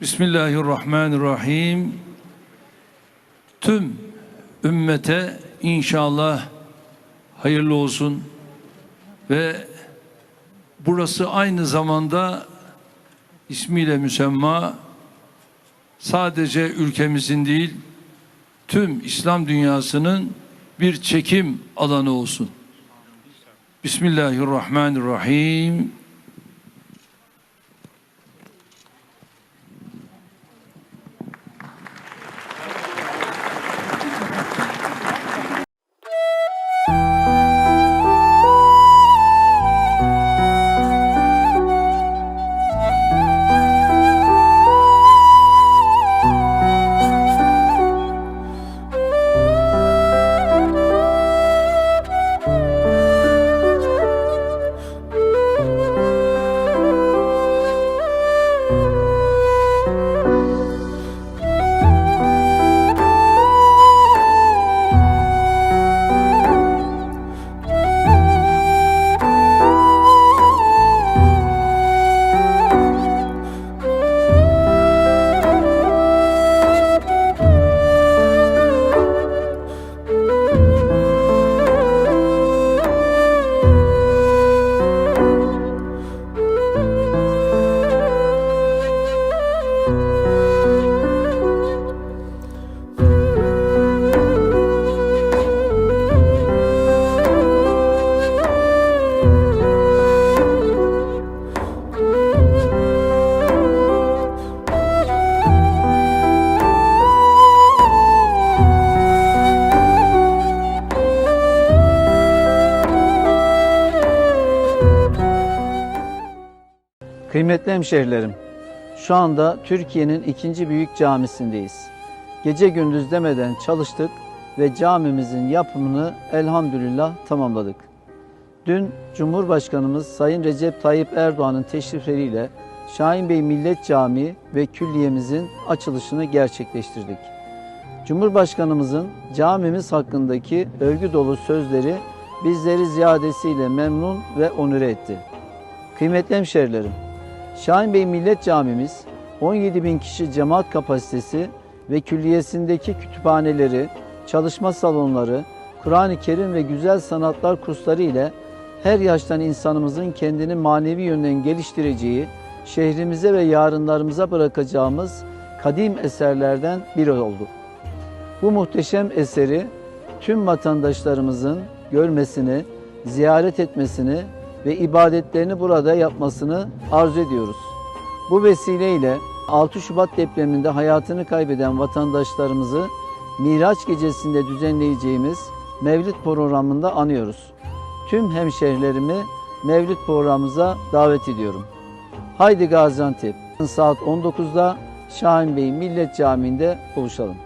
Bismillahirrahmanirrahim. Tüm ümmete inşallah hayırlı olsun ve burası aynı zamanda ismiyle müsemma sadece ülkemizin değil tüm İslam dünyasının bir çekim alanı olsun. Bismillahirrahmanirrahim. Kıymetli hemşehrilerim, şu anda Türkiye'nin ikinci büyük camisindeyiz. Gece gündüz demeden çalıştık ve camimizin yapımını elhamdülillah tamamladık. Dün Cumhurbaşkanımız Sayın Recep Tayyip Erdoğan'ın teşrifleriyle Şahin Bey Millet Camii ve külliyemizin açılışını gerçekleştirdik. Cumhurbaşkanımızın camimiz hakkındaki övgü dolu sözleri bizleri ziyadesiyle memnun ve onure etti. Kıymetli hemşehrilerim, Şahin Bey Millet Camimiz 17 bin kişi cemaat kapasitesi ve külliyesindeki kütüphaneleri, çalışma salonları, Kur'an-ı Kerim ve güzel sanatlar kursları ile her yaştan insanımızın kendini manevi yönden geliştireceği, şehrimize ve yarınlarımıza bırakacağımız kadim eserlerden biri oldu. Bu muhteşem eseri tüm vatandaşlarımızın görmesini, ziyaret etmesini ve ibadetlerini burada yapmasını arzu ediyoruz. Bu vesileyle 6 Şubat depreminde hayatını kaybeden vatandaşlarımızı Miraç gecesinde düzenleyeceğimiz Mevlid programında anıyoruz. Tüm hemşehrilerimi Mevlid programımıza davet ediyorum. Haydi Gaziantep saat 19'da Şahin Bey Millet Camii'nde buluşalım.